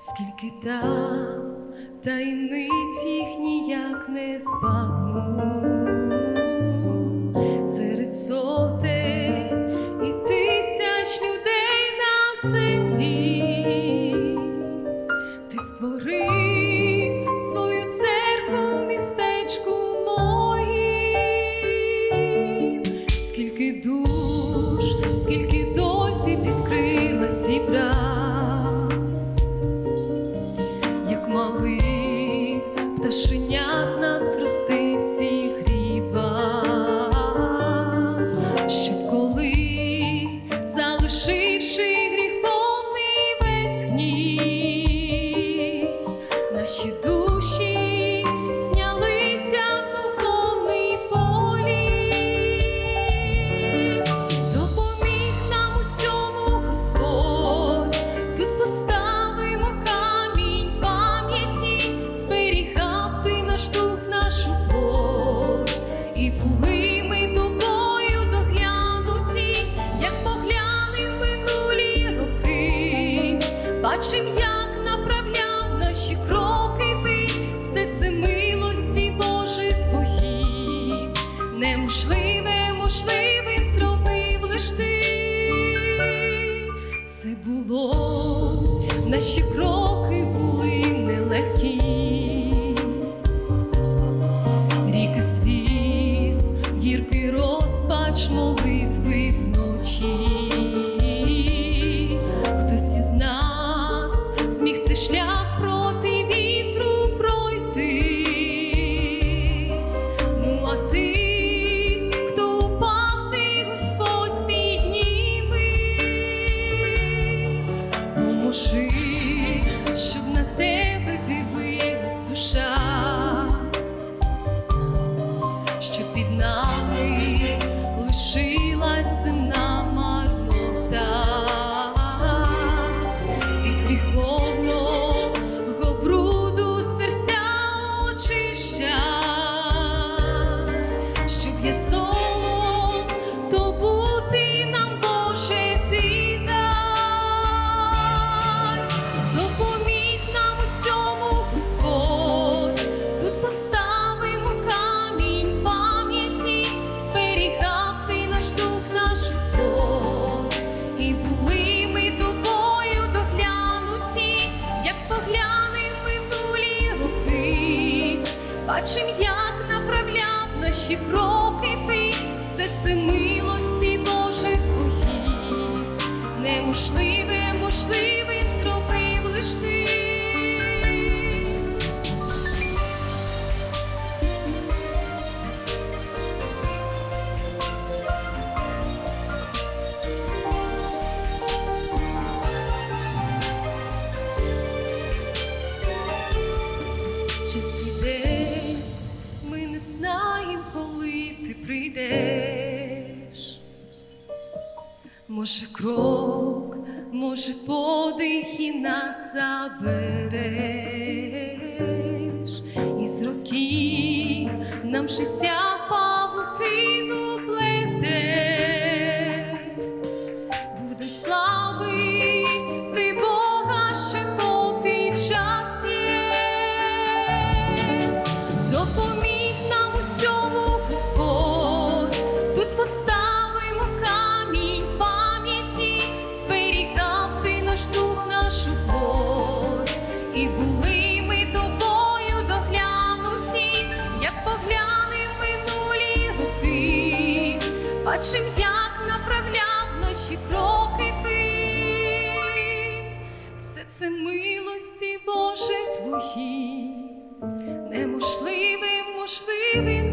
скільки там таємниць їх ніяк не збагну бачим, як направляв наші кроки ти, все це милості Боже твої, неможливе, можливим зробив лиш ти, все було, наші кроки були нелегкі. Ріки сліз, гіркий розпач молитви вночі. Шлях проти бачим, як направляв наші кроки ти, все це милості Боже твої, неможливе, можливим зробив лиш ти. Може, крок, може, подих і нас забереш, із років нам життя наш дух, нашу плоть, і були ми тобою доглянуті, як поглянем минулі роки, бачим, як направляв наші кроки ти, все це милості Боже твої. Неможливим, можливим.